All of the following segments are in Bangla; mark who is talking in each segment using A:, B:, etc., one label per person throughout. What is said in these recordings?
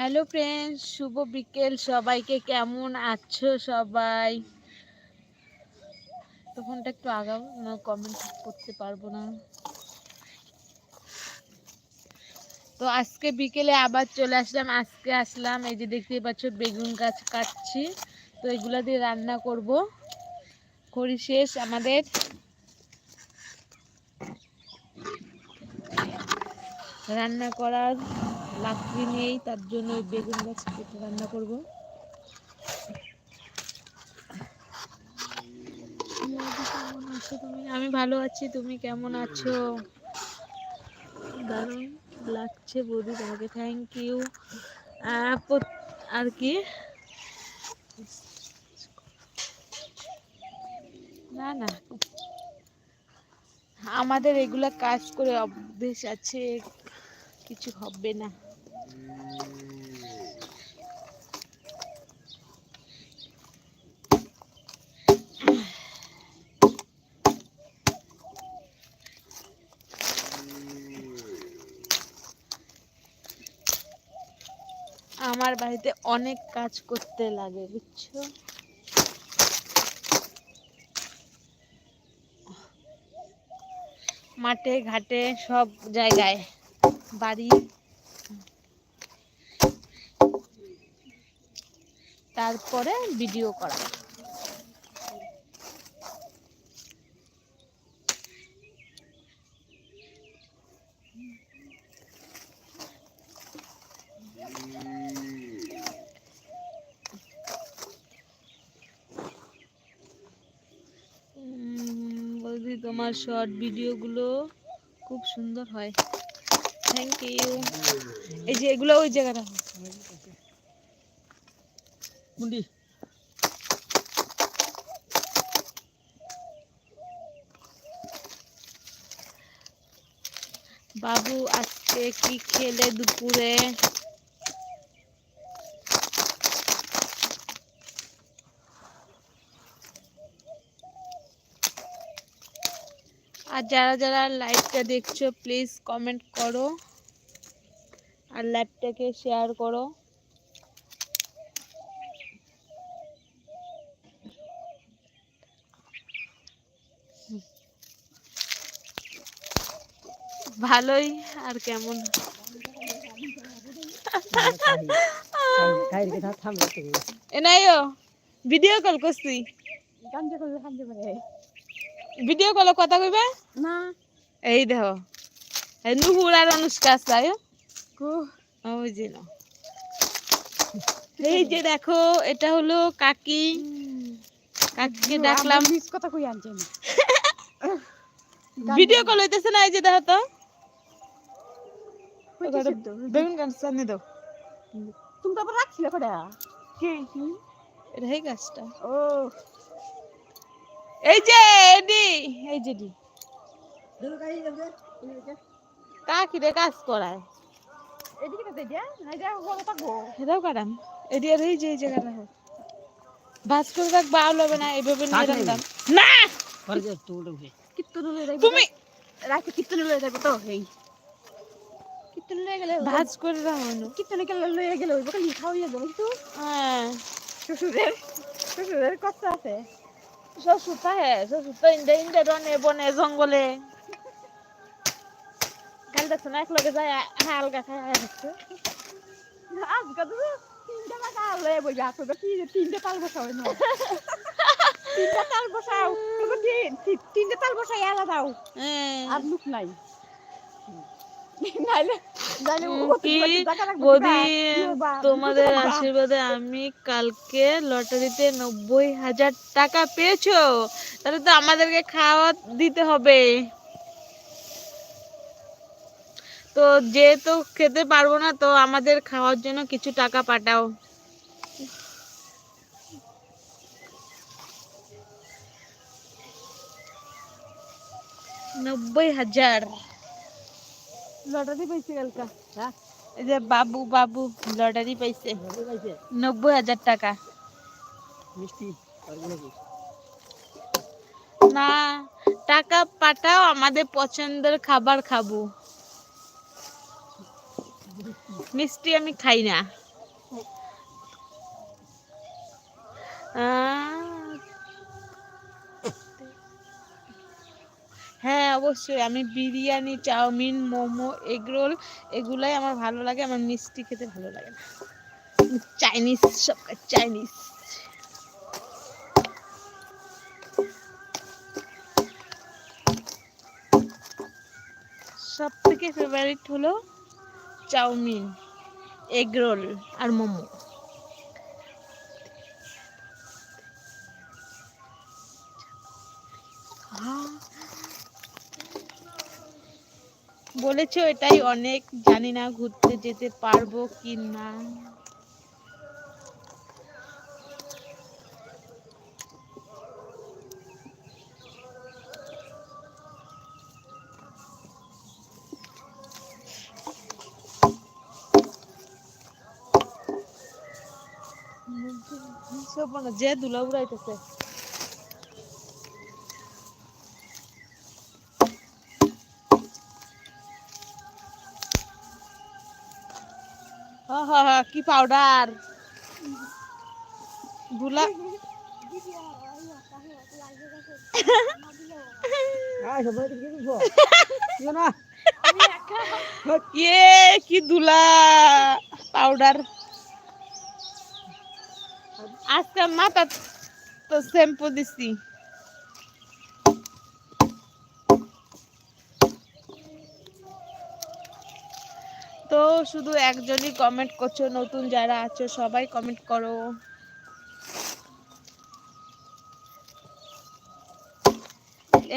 A: হ্যালো ফ্রেন্ডস শুভ বিকেল। সবাইকে কেমন আছো সবাই? তখনটা একটু আগাও, না কমেন্ট করতে পারব না। তো আজকে বিকেলে আবার চলে আসলাম। আজকে আসলাম, এই যে দেখতেই পাচ্ছ, বেগুন গাছ কাটছি। তো এগুলো দিয়ে রান্না করব। খড়ি শেষ আমাদের। রান্না করার লাকড়ি নেই তার জন্য ওই বেগুন গাছ কেটে রান্না করব। কেমন আছো তুমি আমি ভালো আছি, তুমি কেমন আছো? দারুণ লাগছে বৌদি তোমাকে থ্যাংক ইউ আর কি? না না। আমাদের এগুলা কাজ করে অভ্যেস আছে, কিছু হবে না। আমার বাড়িতে অনেক কাজ করতে লাগে বুঝছ? মাঠে ঘাটে সব জায়গায় বাড়ি তারপরে ভিডিও করা। বৌদি তোমার শর্ট ভিডিওগুলো খুব সুন্দর হয়। থ্যাংক ইউ এই যে এগুলো ওই জায়গাটা।
B: মুন্ডি।
A: বাবু, আজকে কি খেলে দুপুরে? আর যারা যারা লাইভটা দেখছ প্লিজ কমেন্ট করো। আর লাইভটাকে শেয়ার করো। ভালোই আর কেমন? এনাইও ভিডিও কল করছি। ভিডিও কল কথা কইবে?
B: না।
A: এই দেখো এই নুহুর আর অনুষ্কা
B: কো
A: ওই যে এই যে দেখো এটা হলো কাকি। কাকিকে ডাকলাম।
B: মিস কথা কই আনছেন
A: ভিডিও কল হইতেছে না এই যে দেখো তো। বেগুন গাছ সামনে দাও।
B: তুমি তো আবার রাখছিলে কটা?
A: কি এটা এই গাছটা।
B: ও।
A: এই যে এডি। এই যে ডি কাকি রে কাজ করায়?
B: এদিকে তো দিয়া না যা বড় থাকব
A: এটাও কাটাম। এডি আর এই যে এই জায়গাটা হোক বাস করে রাখ বাউল হবে না এইভাবে নিয়ে। রাখলাম না।
B: পরে যে তো উঠে
A: কীর্তন লয়ে যাইবো তুমি
B: রাখতে কীর্তন লয়ে যাবে তো? হেই কীর্তন লয়ে গেলে
A: ভাজ করে রাখো
B: কীর্তনে গেলে লয়ে গেলে ওই বকে লিখা হইয়া যাবে কিন্তু?
A: হ্যাঁ।
B: শ্বশুরের শ্বশুরের কষ্ট আছে।
A: শ্বশুর থাকে শ্বশুর তো ইন্দে ইন্দে রনে বনে জঙ্গলে। কাল দেখছ না? এক লগে যায় হালকা খায় আসছে
B: আজকে তো তিনটা টাকা লয়ে বই আসো তো তিনটা তাল বসাও না তিনটা তাল বসাও। তিনটা তাল বসাই আলাদাও।
A: হ্যাঁ।
B: আর লুক নাই। নাইলে
A: বৌদি?
B: কিবা?
A: তোমাদের আশীর্বাদে আমি কালকে লটারিতে নব্বই হাজার টাকা পেয়েছ তাহলে তো আমাদেরকে খাওয়া দিতে হবে তো যেহেতু খেতে পারব না তো আমাদের খাওয়ার জন্য কিছু টাকা পাঠাও নব্বই হাজার
B: लॉटरी पैसे कल का।
A: हाँ? जब बाबू बाबू लॉटरी पैसे।
B: नब्बे हज़ार
A: टका। ना টাকা পাঠাও আমাদের পছন্দের খাবার খাবো মিষ্টি আমি খাই না আ অবশ্যই। আমি বিরিয়ানি, চাউমিন, মোমো এগরোল এগুলাই আমার ভালো লাগে। আমার মিষ্টি খেতে ভালো লাগে না। চাইনিজ সব চাইনিজ। সব থেকে ফেভারিট হলো চাউমিন এগরোল আর মোমো। বলেছ এটাই অনেক জানি না ঘুরতে যেতে পারব কি না যে দুলা কি পাউডার দুলা ইয়ে কি দুলা পাউডার আজকে মাথা তো শ্যাম্পু দিছি। তো শুধু একজনই কমেন্ট করছ, নতুন যারা আছো সবাই কমেন্ট করো।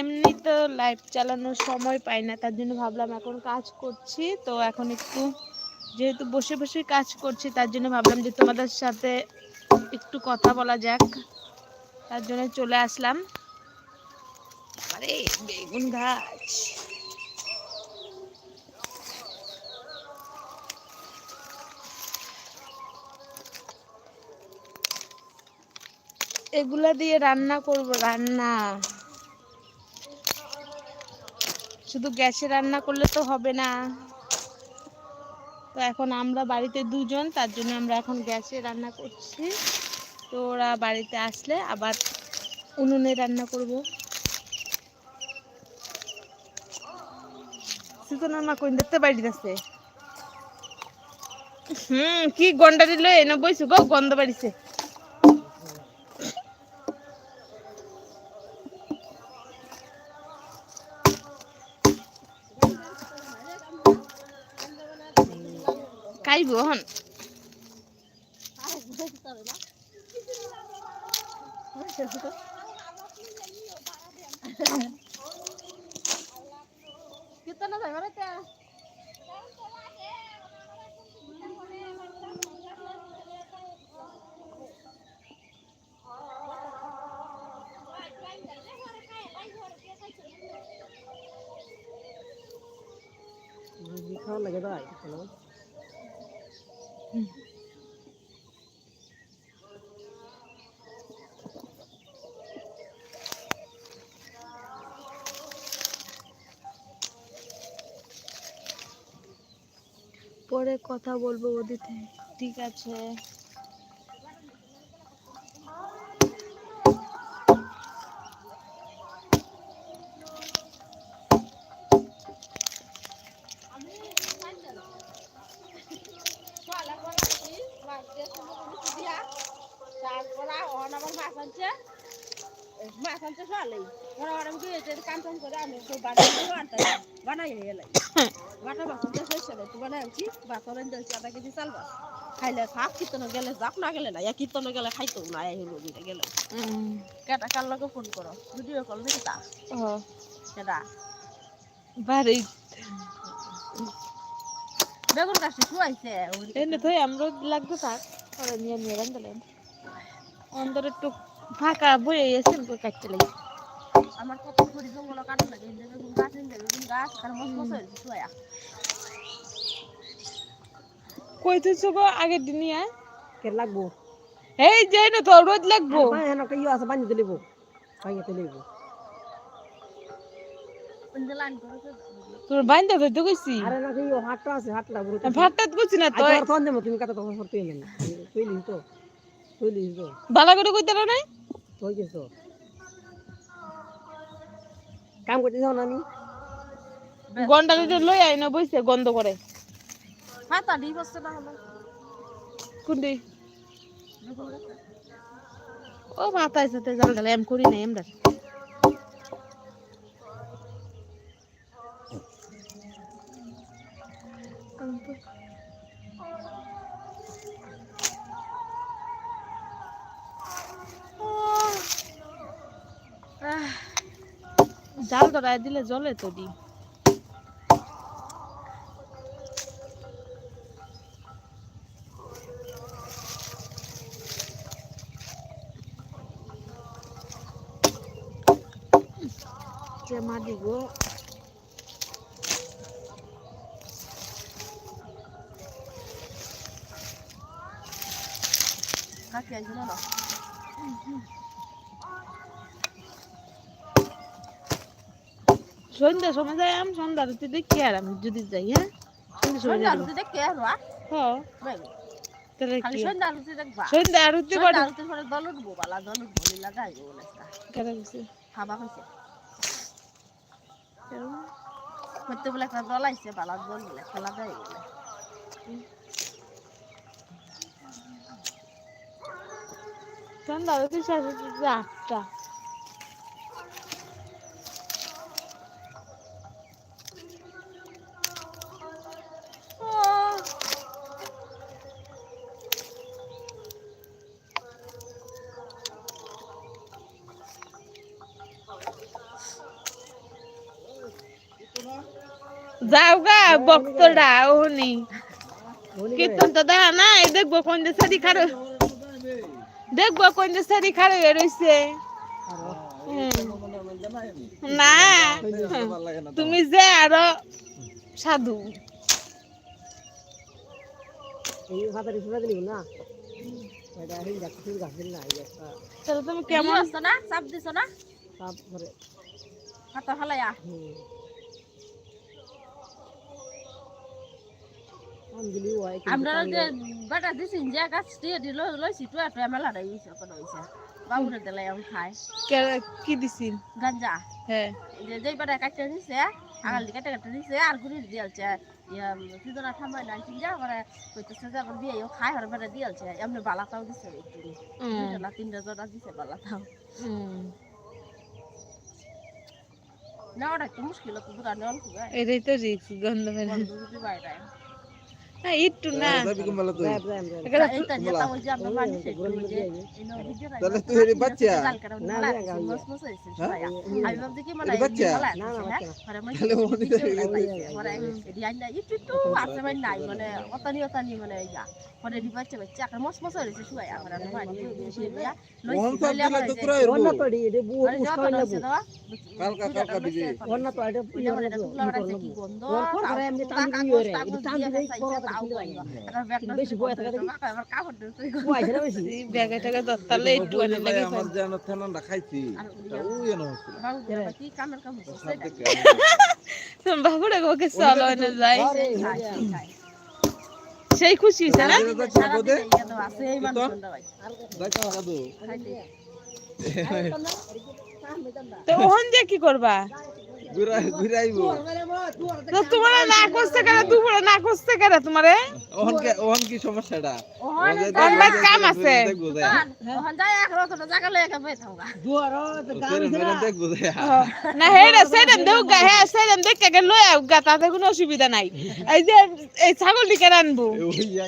A: এমনি তো লাইভ চালানোর সময় পাই না, তার জন্য ভাবলাম এখন কাজ করছি, তো এখন একটু যেহেতু বসে বসে কাজ করছি, তার জন্য ভাবলাম যে তোমাদের সাথে একটু কথা বলা যাক। তার জন্য চলে আসলাম। আরে বেগুন গাছ। এগুলা দিয়ে রান্না করব, রান্না। শুধু গ্যাসে রান্না করলে তো হবে না। তো এখন আমরা বাড়িতে দুজন, তার জন্য আমরা এখন গ্যাসে রান্না করছি। তো ওরা বাড়িতে আসলে আবার উনুনে রান্না করব। সুতনা দেখতে হুম, কি গন্ডা দিল, এনে বইছো গো, গন্ধ বাড়িছে খাইব হন
B: কীর্তনা যাই মানে খাওয়া লাগে তাই
A: পরে কথা বলব ওদিতে ঠিক আছে।
B: মাছ আনতে সকালে ওরা ওরা কি এটা কাম টাম করে আমি তো বানাই আনতে বানাই এলাই। বাটা বাসন দিয়ে শেষ হলো তুই বানাই আনছি। বাসন আনতে আধা কেজি চাল বাস। খাইলে থাক কীর্তন গেলে যাক না গেলে না এক কীর্তন গেলে খাইতো না এই হলো যেটা গেলে।
A: উম,
B: কেটা কার লোকে ফোন করো? ভিডিও কল নাকি তা।
A: ও।
B: কেটা?
A: বাড়ি।
B: বেগুন গাছটি শুয়াইছে
A: এনে তো আমরা লাগতো থাক। পরে নিয়ে নিয়ে রান্ধলেন অন্তর একটু ফাঁকা বয়ে গেছেন কাটতে লাগি।
B: আমার কত করে জঙ্গল কাটন লাগে এই গাছ গাছ আর মস মস হয়েছে শুয়া।
A: কই গো আগের দিনই আয়
C: কে লাগবো?
A: এই যাই না তো রোজ লাগবো।
C: ভাই হেন কে ইয়ে আছে বানি দিলিব ভাই তে লিব
B: কিন্তু লাইন করে
A: তোর বাইন্দা ধরতে কইছি।
C: আরে না কি হাটটা আছে হাটটা বুড়ো
A: ভাতটা কইছি না তো
C: আজ তোর দেব তুমি কত তখন করতে এলেন তুইলি তো। তো
A: ভালো করে কইতে না নাই?
C: তুই গেছো কাম করতে যাও না আমি
A: গন্ডা দুটো লই আইনো বইছে গন্ধ করে।
B: হাতা ডিপ আসছে না হলো।
A: কোনটি? ও মাথায় সাথে জাল গেলে এম করি না এমরা জাল ধরায় দিলে জলে তো দি যে মাটি গো
B: কাকি আইছিল না?
A: সন্ধ্যার সময় যাই আমি সন্ধ্যা আরতি দেখি আর আমি যদি যাই হ্যাঁ? সন্ধ্যার
B: সন্ধ্যা আর
A: হ্যাঁ
B: সন্ধ্যা আলুতে পরে দল উঠবো বালা দল উঠবো লীলা
A: কেন
B: খাবা হয়েছে হইতে বলে একটা দল আইছে বালা দল বলে খেলা গাইব বলে।
A: সন্ধ্যা আরতি শেষ আটটা যাও গা বক্তরা ওহনি কীর্তন তো দেখা নাই দেখব কোন যে সারি খারো দেখব কোন যে সারি খারো হয়ে রইছে। না তুমি যে আরও সাধু। তুমি
B: কেমন আসছো না? চাপ দিছো না?
C: সাপ ধরে।
B: হাতা ফেলাইয়া আমরা যে বাটা দিছি যে গাছ দিয়ে দিল লইছি টুয়া টুয়া মেলা রে হইছে কোন হইছে বাবুরে দিলাই আমি খাই।
A: কি দিছিল?
B: গাঞ্জা।
A: হ্যাঁ
B: যে যেই বাটা কাটতে দিছে আগাল দিকে কাটতে দিছে আর গুড়ি দিয়েছে সিজনা থামাই না চিন্তা করে কইতেছে যে আমার বিয়ে খাই হর বাটা দিয়েছে এমনি বালাটাও দিছে একটু দুইটা তিনটা জোড়া দিছে বালাটাও। না ওটা একটু মুশকিল তো দূরা নেওয়া
A: এটাই তো রিক্স গন্ধ
B: বাইরে
A: হ্যাঁ। একটু না।
C: রাম রাম রাম
A: এখানে
B: এইটা যেটা ওই যে আমরা বাড়ি সে ওই যে ইনো ভিডিও
D: তাহলে তুই এর বাচ্চা?
C: না,
B: কি গন্ধ
A: বাবুরে ওকে চলো যাই। সেই খুশি হয়েছে না
B: তো আছে এই মানুষটা ভাই
D: দেখো দাদু।
B: খাইতে
A: তো ওহন দিয়ে কি করবা?
D: ঘুরাই ঘুরাইবো।
A: তো তোমার না করতে কেন? দুপুরে না করতে কেন তোমারে?
D: ওহন কি ওহন কি সমস্যাটা?
B: ওহন
A: ওহন কাম আছে।
B: ওহন যাই এক রকম জায়গা লয়ে কে বই থাকা
C: দুয়ার তো গান
D: সেরকম
C: দিলা
D: সেরকম দেখব যাই
A: না দেউ গা দেখে আউ তাতে কোনো অসুবিধা নাই। এই যে এই ছাগলটিকে রানবো
D: ওই ইয়া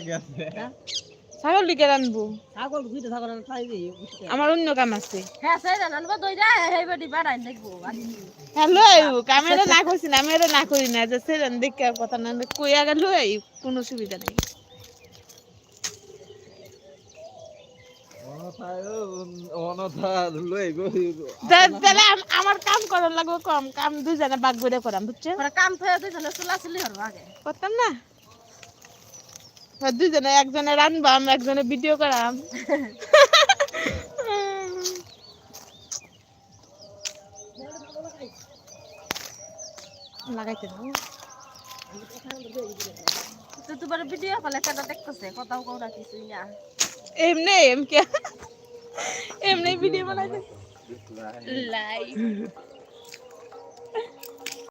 D: গেছে
A: ছাগলটিকে রানবো।
C: ছাগল দুইটা ছাগল
A: আমার অন্য কাম আছে।
B: হ্যাঁ সেই দেখব
A: ক্যামেরা না করছি না আমি না করি না যে সেডেন দেখে কথা না কই আগে লই কোনো অসুবিধা নাই। আমার কাম করার লাগবে কম কাম দুজনে বাগ করে করাম বুঝছ
B: কাম থয়ে দুইজনে চুলা চুলি হরব আগে।
A: করতাম না? দুজনে একজনে রানবাম একজনে ভিডিও করাম। লাগাইতে দাও।
B: তো তোমার ভিডিও কলে কেন দেখতেছে? কথাও কও না কিছুই না।
A: এমনি এমনি ভিডিও বানাইতে লাইভ